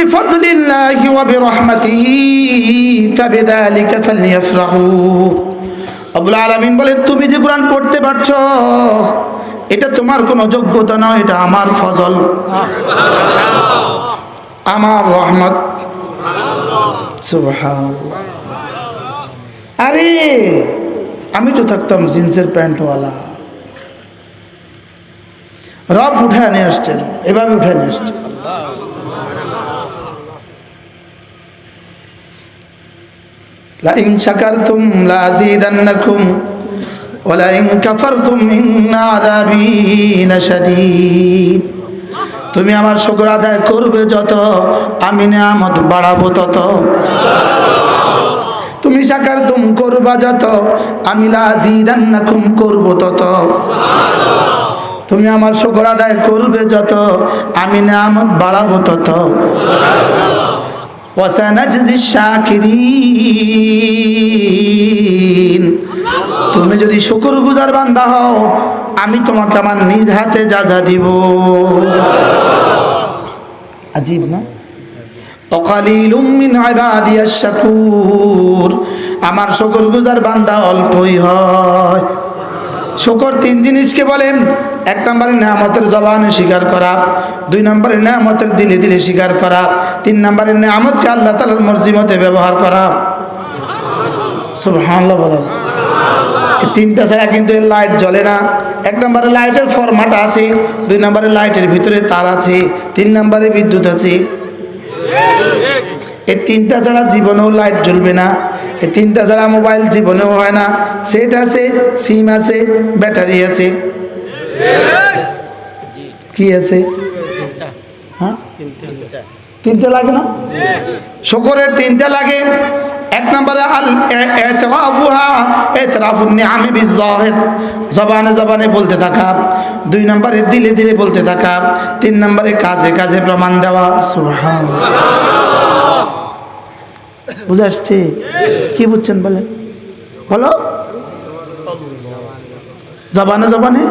بفضل الله وبرحمته فبذلك فليفرحوا আবুল আলমিন বলে তুমি যে কোরআন পড়তে পারছো এটা তোমার কোনো যোগ্যতা নয় এটা আমার ফজল আমার রহমত সুবহানাল্লাহ। আরে আমি তো থাকতাম জিন্সের প্যান্টওয়ালা রব উঠায় নিয়ে আসছেন এভাবে উঠায় নিয়ে আসছেন لئن شكرتم لأزيدنكم ولئن كفرتم إن عذابي لشديد তুমি আমার শুকর আদায় করবে যত আমি নিয়ামত বাড়াবো তত তুমি সাকার তুম করবা যত আমি লাজিদান্নাকুম করব তত তুমি আমার শুকর আদায় করবে যত আমি নিয়ামত বাড়াবো তত তুমি যদি শুকর গুজার বান্দা হও, আমি তোমাকে আমার নিজ হাতে যা যা দিব। আজীব না? আমার শুকর গুজার বান্দা অল্পই হয়। শুকর তিন জিনিসকে বলেন এক নম্বরে নেয়ামতের জবানে স্বীকার করা, দুই নম্বরে নেয়ামতের দিলে দিলে স্বীকার করা, তিন নম্বরে নেয়ামতকে আল্লাহ তালার মর্জি মতে ব্যবহার করা। বলেন এই তিনটা ছাড়া কিন্তু এর লাইট জ্বলে না। এক নম্বরে লাইটের ফরম্যাট আছে, দুই নম্বরে লাইটের ভিতরে তার আছে, তিন নম্বরে বিদ্যুৎ আছে। এই তিনটা ছাড়া জীবনেও লাইট জ্বলবে না। এই তিনটা ছাড়া মোবাইল জীবনেও হয় না। সেট আছে, সিম আছে, ব্যাটারি আছে। কি আছে? হ্যাঁ? তিনটে লাগে না? শকরের তিনটে লাগে। এক নম্বরে আল এতরাফুহা এতরাফুন নিআমি বিজাহির জবানে জবানে বলতে থাকা। দুই নম্বরে দিলে দিলে বলতে থাকা। তিন নম্বরে কাজে কাজে প্রমাণ দেওয়া। সুবহানাল্লাহ। বুঝে আসছে? কি বুঝছেন বলেন? বলো। জবানে জবানে?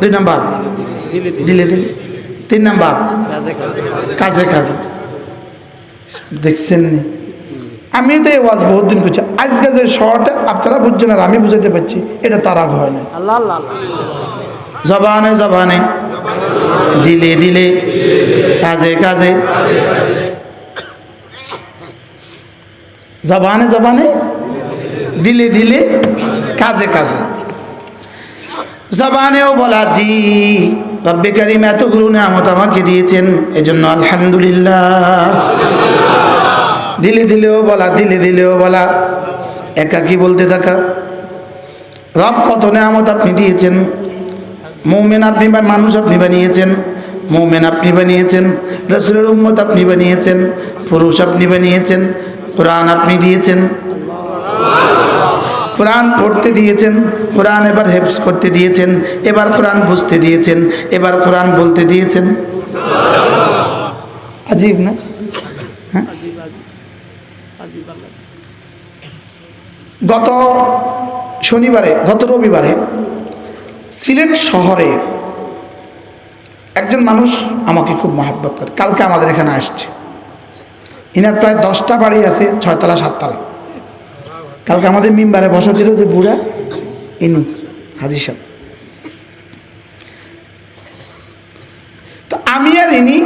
দুই নাম্বার। দিলে দিলে। তিন নাম্বার। কাজে কাজে। দেখছেন নি? আমি তো এই ওয়াজ বহুত দিন করছি। আজকে যে শর্টে আপনারা বুঝছেন আর আমি বুঝাতে পারছি এটা তারা হয় না। জবানে জবানে। দিলে দিলে। কাজে কাজে। জবানে জবানে? দিলে দিলে? কাজে কাজে। জবানেও বলা, জি, রব্বে কারিম এতগুলো নিয়ামত আমাকে দিয়েছেন, এজন্য আলহামদুলিল্লাহ। দিলে, দিলেও বলা, দিলে, দিলেও বলা। একাকি বলতে থাকা। রব কত নেয়ামত আপনি দিয়েছেন। মৌমেন আপনি বা মানুষ আপনি বানিয়েছেন। মৌমেন আপনি বানিয়েছেন। রসুলের উম্মত আপনি বানিয়েছেন। পুরুষ আপনি বানিয়েছেন। কোরআন আপনি দিয়েছেন। কোরআন পড়তে দিয়েছেন, কোরআন এবার হেফস করতে দিয়েছেন, এবার কোরআন বুঝতে দিয়েছেন, এবার কোরআন বলতে দিয়েছেন। আজীব না? হ্যাঁ? গত শনিবারে, গত রবিবারে সিলেট শহরে একজন মানুষ আমাকে খুব মহাব্বত করে। কালকে আমাদের এখানে আসছে। ইনার প্রায় দশটা বাড়ি আছে, ছয়তলা, সাততলা। কালকে আমাদের মিম্বারে বসা ছিল যে বুড়া, ইনু হাজি সাহেব। তো আমি আর ইনি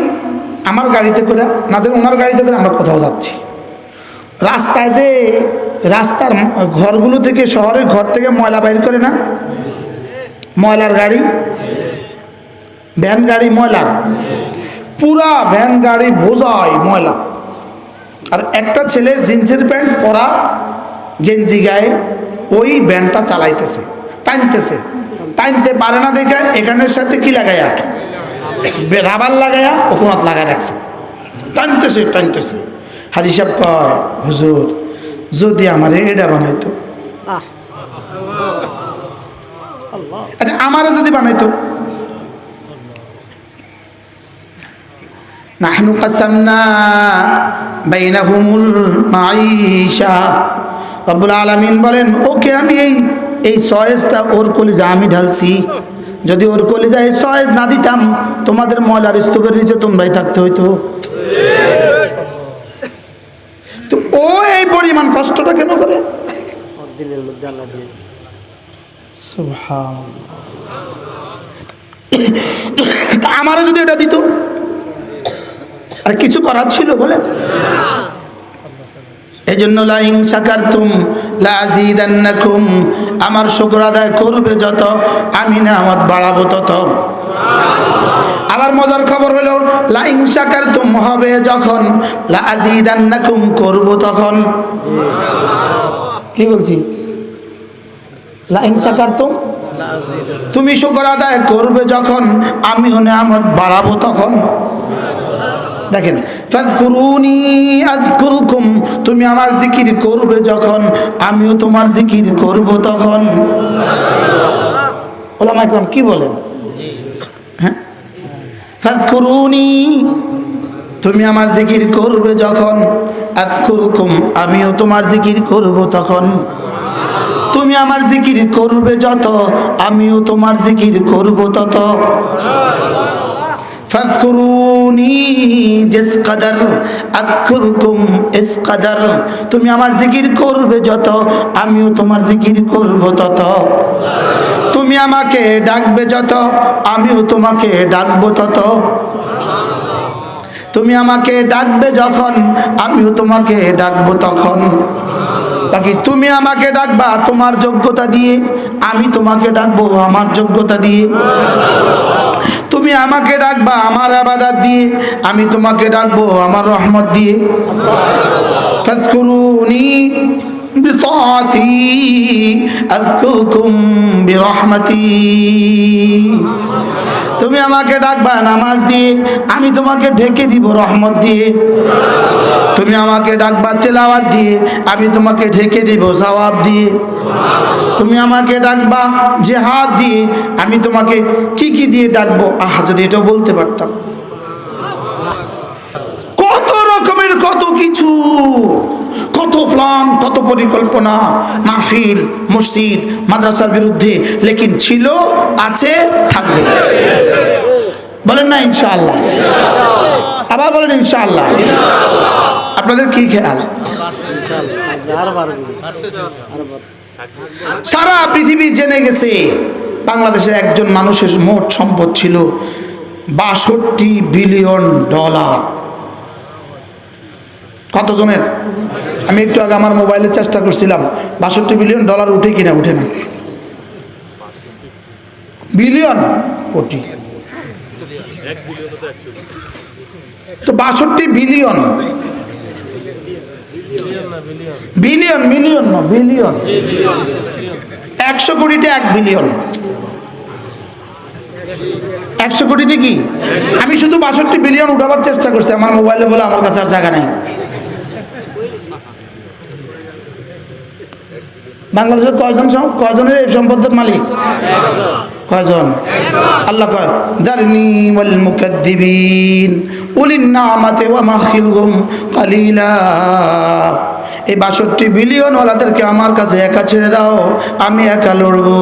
আমার গাড়িতে করে, না যেন ওনার গাড়িতে করে আমরা কোথাও যাচ্ছি। রাস্তায় যে রাস্তার ঘরগুলো থেকে, শহরের ঘর থেকে ময়লা বাইর করে না? ময়লার গাড়ি? ভ্যান গাড়ি ময়লা পুরা ভ্যান গাড়ি বোঝায় ময়লা। আর একটা ছেলে জিন্সের প্যান্ট পরা গেঞ্জি গায়ে ওই ব্যান্ডটা চালাইতেছে টানতেছে। টানতে পারে না দেখে এখানের সাথে কি লাগাইয়া রাবার লাগাইয়া ওকুনাত লাগাই রাখছে। টানতেছে টানতেছে। হাজি সাহেব কয় হুজুর যদি আমার এটা বানাইতো? আচ্ছা আমারও যদি বানাইতো? নাহনু কাসামনা বাইনাহুমুল মাইশা রব্বুল আলামিন বলেন, ওকে আমি এই এই সয়েজটা ওর কলিজা আমি ঢালছি। যদি ওর কলিজা এই সয়েজ না দিতাম, তোমাদের ময়লার স্তূপের নিচে তোমরাই থাকতে হইতো। পরিমাণ কষ্টটা কেন করে। তা আমারও যদি এটা দিত আর কিছু করার ছিল বলে? এই জন্য লাইং সাকারতুম লাজিদান্নাকুম আমার শুকর আদায় করবে যত আমি নামত বাড়াবো তত। আবার মজার খবর হলো লাইং সাকারতুম হবে যখন লাজিদান্নাকুম করব তখন। কি বলছি? লাইং সাকারতুম তুমি শুকর আদায় করবে যখন আমিও নামত বাড়াবো তখন। দেখেন আযকুরুকুম, তুমি আমার জিকির করবে যখন, আমিও তোমার জিকির করব তখন। ওলামা ইকরাম কি বলেন? হ্যাঁ? ফাজকুরুনি তুমি আমার জিকির করবে যখন, আযকুরুকুম, আমিও তোমার জিকির করব তখন। তুমি আমার জিকির করবে যত, আমিও তোমার জিকির করব তত। ফাজকুরুনি জিস কদর তুমি আমার জিকির করবে যত, আমিও তোমার জিকির করব তত। তুমি আমাকে ডাকবে যত, আমিও তোমাকে ডাকবো তত। তুমি আমাকে ডাকবে যখন, আমিও তোমাকে ডাকবো তখন। বাকি তুমি আমাকে ডাকবা তোমার যোগ্যতা দিয়ে, আমি তোমাকে ডাকবো আমার যোগ্যতা দিয়ে। তুমি আমাকে ডাকবা, আমার আবাদাত দিয়ে, আমি তোমাকে ডাকবো, আমার রহমত দিয়ে। ফাজকুরুনি বিতাআতি আযকুরকুম বিরহমাতি। তুমি আমাকে ডাকবা নামাজ দিয়ে, আমি তোমাকে ঢেকে দিব রহমত দিয়ে। তুমি আমাকে ডাকবা তেলাওয়াত দিয়ে, আমি তোমাকে ঢেকে দিব সওয়াব দিয়ে। তুমি আমাকে ডাকবা যে হাত দিয়ে, আমি তোমাকে কি কি দিয়ে ডাকবো? আহা, যদি এটা বলতে পারতাম। কত রকমের কত কিছু। কত প্ল্যান, কত পরিকল্পনা, মাহফিল, মসজিদ, মাদ্রাসার বিরুদ্ধে, লেকিন ছিল, আছে, থাকবে। বলেন না ইনশাআল্লাহ। আবার বলেন ইনশাআল্লাহ। আপনাদের কি খেয়াল? সারা পৃথিবী জেনে গেছে, বাংলাদেশের একজন মানুষের মোট সম্পদ ছিল বাষট্টি বিলিয়ন ডলার। কতজনের? আমি একটু আগে আমার মোবাইলে চেষ্টা করছিলাম, বাষট্টি বিলিয়ন ডলার উঠে কিনা, উঠে না। বিলিয়ন? কোটি। তো বাষট্টি বিলিয়ন। বিলিয়ন, মিলিয়ন না, বিলিয়ন। একশো কোটিতে এক বিলিয়ন। একশো কোটিতে কি? আমি শুধু বাষট্টি বিলিয়ন উঠাবার চেষ্টা করছি, আমার মোবাইলে বলে আমার কাছে আর জায়গা নেই। বাংলাদেশের কয়জন কয়জনের এই সম্পদের মালিক? কয়জন? আল্লাহ কয় দারনি ওয়াল মুকাদ্দিবিন, উলিন নামাতে ওয়া মাখিলহুম কালিলা। এই বাষট্টি বিলিয়ন ওলাদেরকে আমার কাছে একা ছেড়ে দাও, আমি একা লড়বো।